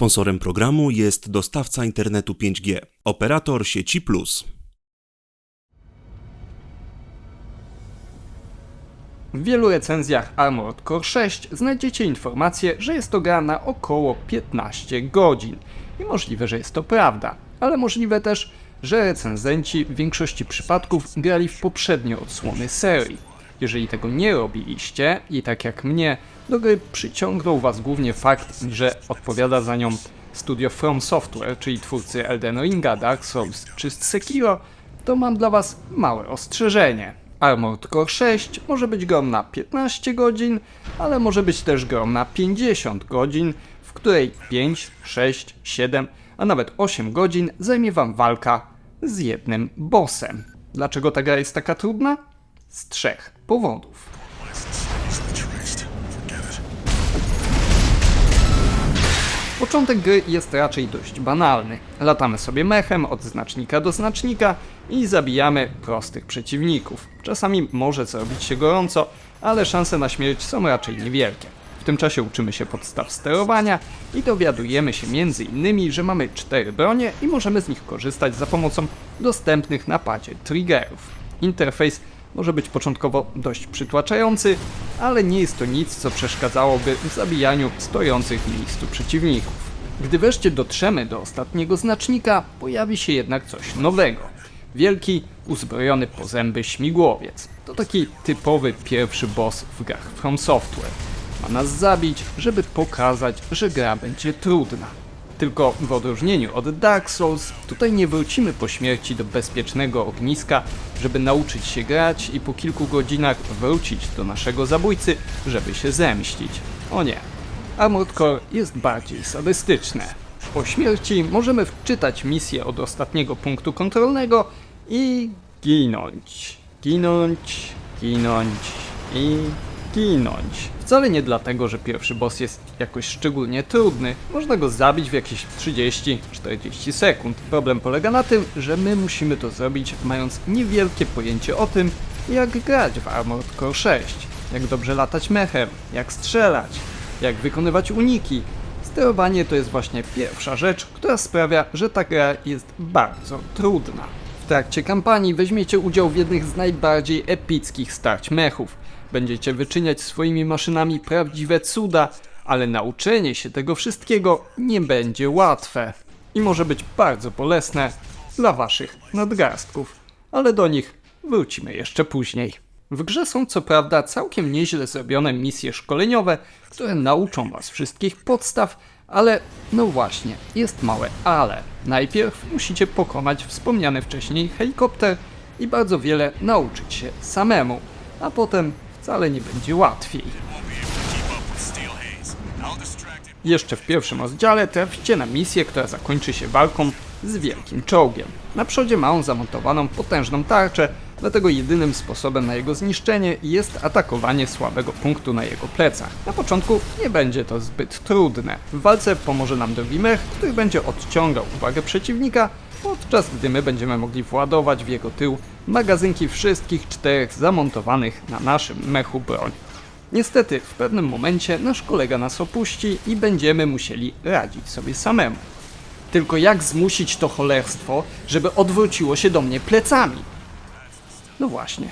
Sponsorem programu jest dostawca internetu 5G, operator sieci Plus. W wielu recenzjach Armored Core 6 znajdziecie informację, że jest to gra na około 15 godzin. I możliwe, że jest to prawda, ale możliwe też, że recenzenci w większości przypadków grali w poprzednie odsłony serii. Jeżeli tego nie robiliście i tak jak mnie, do gry przyciągnął was głównie fakt, że odpowiada za nią studio From Software, czyli twórcy Elden Ringa, Dark Souls czy Sekiro, to mam dla was małe ostrzeżenie. Armored Core 6 może być grą na 15 godzin, ale może być też grą na 50 godzin, w której 5, 6, 7, a nawet 8 godzin zajmie wam walka z jednym bossem. Dlaczego ta gra jest taka trudna? Z trzech powodów. Początek gry jest raczej dość banalny. Latamy sobie mechem od znacznika do znacznika i zabijamy prostych przeciwników. Czasami może zrobić się gorąco, ale szanse na śmierć są raczej niewielkie. W tym czasie uczymy się podstaw sterowania i dowiadujemy się innymi, że mamy cztery bronie i możemy z nich korzystać za pomocą dostępnych na padzie triggerów. Interfejs może być początkowo dość przytłaczający, ale nie jest to nic, co przeszkadzałoby w zabijaniu stojących w miejscu przeciwników. Gdy wreszcie dotrzemy do ostatniego znacznika, pojawi się jednak coś nowego. Wielki, uzbrojony po zęby śmigłowiec. To taki typowy pierwszy boss w grach From Software. Ma nas zabić, żeby pokazać, że gra będzie trudna. Tylko w odróżnieniu od Dark Souls, tutaj nie wrócimy po śmierci do bezpiecznego ogniska, żeby nauczyć się grać i po kilku godzinach wrócić do naszego zabójcy, żeby się zemścić. O nie, Armored Core jest bardziej sadystyczne. Po śmierci możemy wczytać misję od ostatniego punktu kontrolnego i ginąć. Ginąć, ginąć i Wcale nie dlatego, że pierwszy boss jest jakoś szczególnie trudny. Można go zabić w jakieś 30-40 sekund. Problem polega na tym, że my musimy to zrobić mając niewielkie pojęcie o tym, jak grać w Armored Core 6. Jak dobrze latać mechem, jak strzelać, jak wykonywać uniki. Sterowanie to jest właśnie pierwsza rzecz, która sprawia, że ta gra jest bardzo trudna. Trakcie kampanii weźmiecie udział w jednych z najbardziej epickich starć mechów. Będziecie wyczyniać swoimi maszynami prawdziwe cuda, ale nauczenie się tego wszystkiego nie będzie łatwe i może być bardzo bolesne dla waszych nadgarstków, ale do nich wrócimy jeszcze później. W grze są co prawda całkiem nieźle zrobione misje szkoleniowe, które nauczą was wszystkich podstaw, ale no właśnie, jest małe ale. Najpierw musicie pokonać wspomniany wcześniej helikopter i bardzo wiele nauczyć się samemu, a potem wcale nie będzie łatwiej. Jeszcze w pierwszym rozdziale traficie na misję, która zakończy się walką z wielkim czołgiem. Na przodzie ma on zamontowaną potężną tarczę, dlatego jedynym sposobem na jego zniszczenie jest atakowanie słabego punktu na jego plecach. Na początku nie będzie to zbyt trudne. W walce pomoże nam drugi mech, który będzie odciągał uwagę przeciwnika, podczas gdy my będziemy mogli władować w jego tył magazynki wszystkich czterech zamontowanych na naszym mechu broń. Niestety, w pewnym momencie nasz kolega nas opuści i będziemy musieli radzić sobie samemu. Tylko jak zmusić to cholerstwo, żeby odwróciło się do mnie plecami? No właśnie,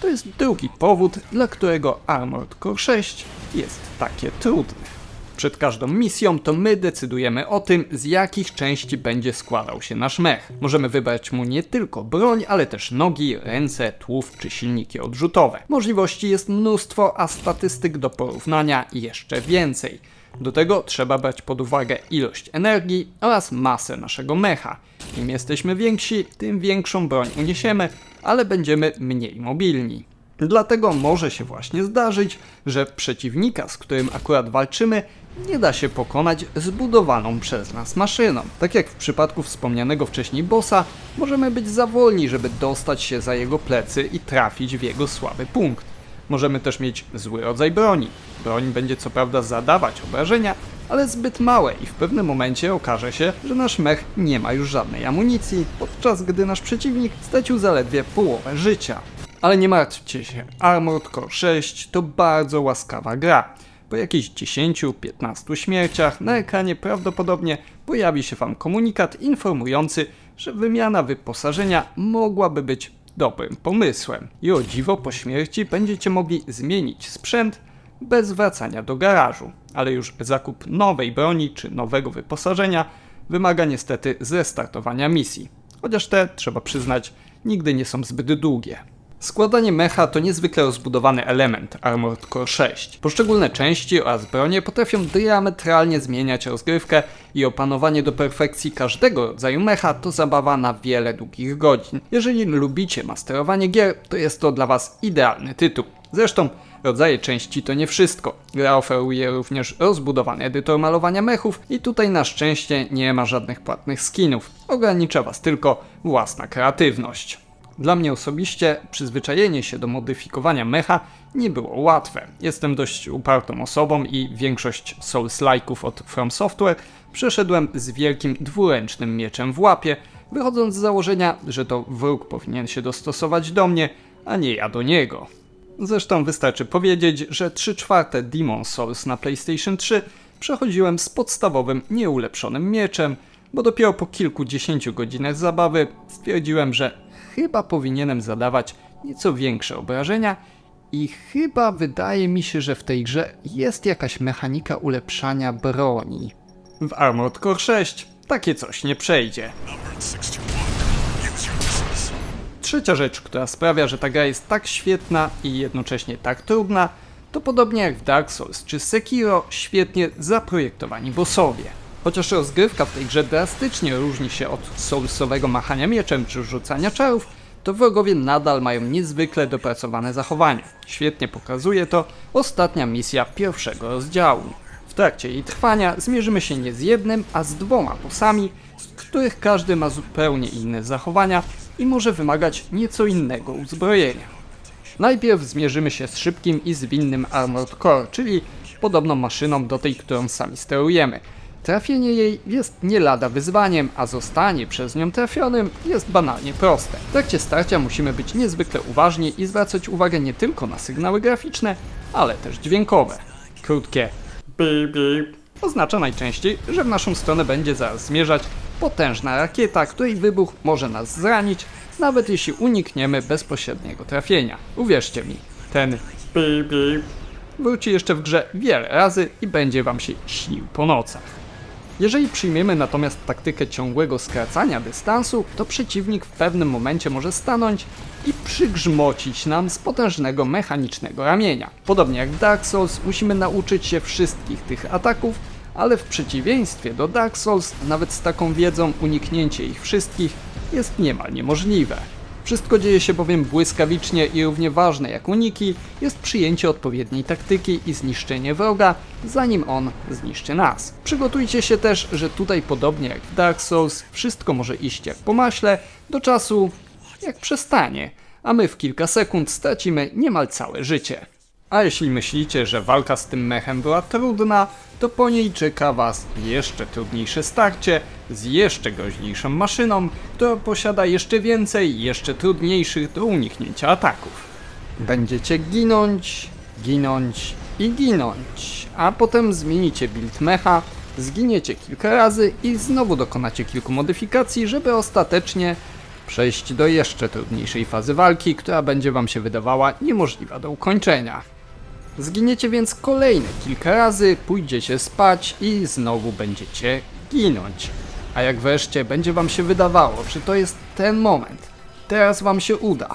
to jest drugi powód, dla którego Armored Core 6 jest takie trudne. Przed każdą misją to my decydujemy o tym, z jakich części będzie składał się nasz mech. Możemy wybrać mu nie tylko broń, ale też nogi, ręce, tułów czy silniki odrzutowe. Możliwości jest mnóstwo, a statystyk do porównania jeszcze więcej. Do tego trzeba brać pod uwagę ilość energii oraz masę naszego mecha. Im jesteśmy więksi, tym większą broń uniesiemy, ale będziemy mniej mobilni. Dlatego może się właśnie zdarzyć, że przeciwnika, z którym akurat walczymy, nie da się pokonać zbudowaną przez nas maszyną. Tak jak w przypadku wspomnianego wcześniej bossa, możemy być za wolni, żeby dostać się za jego plecy i trafić w jego słaby punkt. Możemy też mieć zły rodzaj broni. Broń będzie co prawda zadawać obrażenia, ale zbyt małe i w pewnym momencie okaże się, że nasz mech nie ma już żadnej amunicji, podczas gdy nasz przeciwnik stracił zaledwie połowę życia. Ale nie martwcie się, Armored Core 6 to bardzo łaskawa gra. Po jakichś 10-15 śmierciach na ekranie prawdopodobnie pojawi się Wam komunikat informujący, że wymiana wyposażenia mogłaby być dobrym pomysłem. I o dziwo po śmierci będziecie mogli zmienić sprzęt bez wracania do garażu. Ale już zakup nowej broni czy nowego wyposażenia wymaga niestety zrestartowania misji. Chociaż te, trzeba przyznać, nigdy nie są zbyt długie. Składanie mecha to niezwykle rozbudowany element Armored Core 6. Poszczególne części oraz bronie potrafią diametralnie zmieniać rozgrywkę i opanowanie do perfekcji każdego rodzaju mecha to zabawa na wiele długich godzin. Jeżeli lubicie masterowanie gier, to jest to dla Was idealny tytuł. Zresztą rodzaje części to nie wszystko. Gra oferuje również rozbudowany edytor malowania mechów i tutaj na szczęście nie ma żadnych płatnych skinów. Ogranicza Was tylko własna kreatywność. Dla mnie osobiście przyzwyczajenie się do modyfikowania mecha nie było łatwe. Jestem dość upartą osobą i większość Souls-like'ów od From Software przeszedłem z wielkim dwuręcznym mieczem w łapie, wychodząc z założenia, że to wróg powinien się dostosować do mnie, a nie ja do niego. Zresztą wystarczy powiedzieć, że 3 czwarte Demon Souls na PlayStation 3 przechodziłem z podstawowym, nieulepszonym mieczem, bo dopiero po kilkudziesięciu godzinach zabawy stwierdziłem, że chyba powinienem zadawać nieco większe obrażenia i chyba wydaje mi się, że w tej grze jest jakaś mechanika ulepszania broni. W Armored Core 6 takie coś nie przejdzie. Numbered 61. Use your missiles. Trzecia rzecz, która sprawia, że ta gra jest tak świetna i jednocześnie tak trudna, to podobnie jak w Dark Souls czy Sekiro, świetnie zaprojektowani bossowie. Chociaż rozgrywka w tej grze drastycznie różni się od soulsowego machania mieczem czy rzucania czarów, to wrogowie nadal mają niezwykle dopracowane zachowania. Świetnie pokazuje to ostatnia misja pierwszego rozdziału. W trakcie jej trwania zmierzymy się nie z jednym, a z dwoma bossami, z których każdy ma zupełnie inne zachowania i może wymagać nieco innego uzbrojenia. Najpierw zmierzymy się z szybkim i zwinnym Armored Core, czyli podobną maszyną do tej, którą sami sterujemy. Trafienie jej jest nie lada wyzwaniem, a zostanie przez nią trafionym jest banalnie proste. W trakcie starcia musimy być niezwykle uważni i zwracać uwagę nie tylko na sygnały graficzne, ale też dźwiękowe. Krótkie bip bip oznacza najczęściej, że w naszą stronę będzie zaraz zmierzać potężna rakieta, której wybuch może nas zranić, nawet jeśli unikniemy bezpośredniego trafienia. Uwierzcie mi, ten bip bip wróci jeszcze w grze wiele razy i będzie wam się śnił po nocach. Jeżeli przyjmiemy natomiast taktykę ciągłego skracania dystansu, to przeciwnik w pewnym momencie może stanąć i przygrzmocić nam z potężnego mechanicznego ramienia. Podobnie jak w Dark Souls, musimy nauczyć się wszystkich tych ataków, ale w przeciwieństwie do Dark Souls, nawet z taką wiedzą uniknięcie ich wszystkich jest niemal niemożliwe. Wszystko dzieje się bowiem błyskawicznie i równie ważne jak uniki jest przyjęcie odpowiedniej taktyki i zniszczenie wroga, zanim on zniszczy nas. Przygotujcie się też, że tutaj podobnie jak w Dark Souls, wszystko może iść jak po maśle, do czasu jak przestanie, a my w kilka sekund stracimy niemal całe życie. A jeśli myślicie, że walka z tym mechem była trudna, to po niej czeka Was jeszcze trudniejsze starcie z jeszcze groźniejszą maszyną, która posiada jeszcze więcej, jeszcze trudniejszych do uniknięcia ataków. Będziecie ginąć, ginąć i ginąć, a potem zmienicie build mecha, zginiecie kilka razy i znowu dokonacie kilku modyfikacji, żeby ostatecznie przejść do jeszcze trudniejszej fazy walki, która będzie Wam się wydawała niemożliwa do ukończenia. Zginiecie więc kolejne kilka razy, pójdziecie spać i znowu będziecie ginąć. A jak wreszcie będzie wam się wydawało, że to jest ten moment, teraz wam się uda,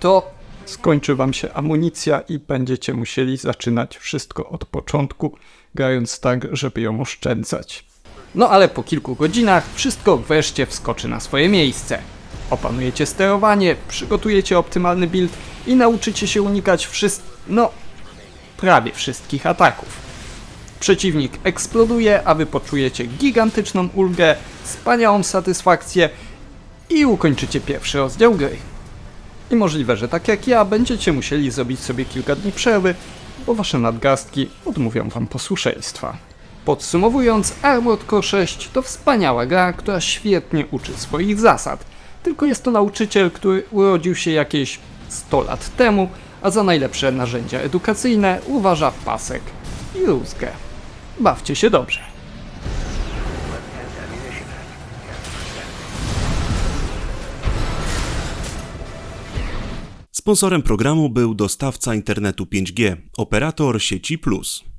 to skończy wam się amunicja i będziecie musieli zaczynać wszystko od początku, grając tak, żeby ją oszczędzać. No ale po kilku godzinach wszystko wreszcie wskoczy na swoje miejsce. Opanujecie sterowanie, przygotujecie optymalny build i nauczycie się unikać wszystkich, no prawie wszystkich ataków. Przeciwnik eksploduje, a wy poczujecie gigantyczną ulgę, wspaniałą satysfakcję i ukończycie pierwszy rozdział gry. I możliwe, że tak jak ja, będziecie musieli zrobić sobie kilka dni przerwy, bo wasze nadgarstki odmówią wam posłuszeństwa. Podsumowując, Armored Core 6 to wspaniała gra, która świetnie uczy swoich zasad. Tylko jest to nauczyciel, który urodził się jakieś 100 lat temu, a za najlepsze narzędzia edukacyjne uważa pasek i rózgę. Bawcie się dobrze. Sponsorem programu był dostawca internetu 5G, operator sieci Plus.